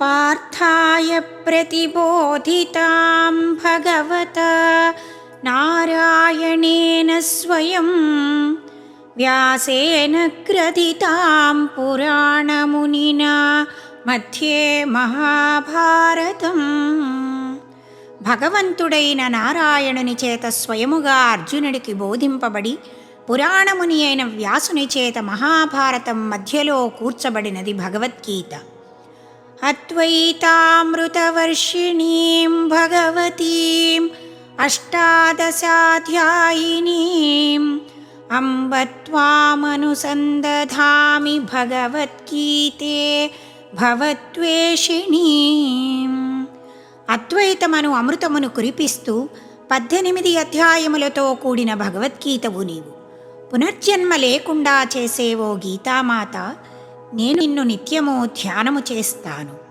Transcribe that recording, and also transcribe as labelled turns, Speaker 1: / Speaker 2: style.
Speaker 1: पार्थाय प्रतिबोधितां भगवता नारायणेन स्वयं व्यासेन ग्रथितां पुराणमुनिना मध्ये మహాభారతం భగవంతుడైన నారాయణుని చేత స్వయముగా అర్జునుడికి బోధింపబడి పురాణముని అయిన వ్యాసుని చేత మహాభారతం మధ్యలో కూర్చబడినది భగవద్గీత అద్వైతామృతవర్షిణీం భగవతీం అష్టాదశాధ్యాయినీం అంబ త్వామనుసందధామి భగవద్గీతే భవద్వేషిణీం అద్వైతమను అమృతమును కురిపిస్తూ పద్దెనిమిది అధ్యాయములతో కూడిన భగవద్గీతవు నీవు. పునర్జన్మ లేకుండా చేసేవో గీతామాత నేను నిన్ను నిత్యము ధ్యానము చేస్తాను.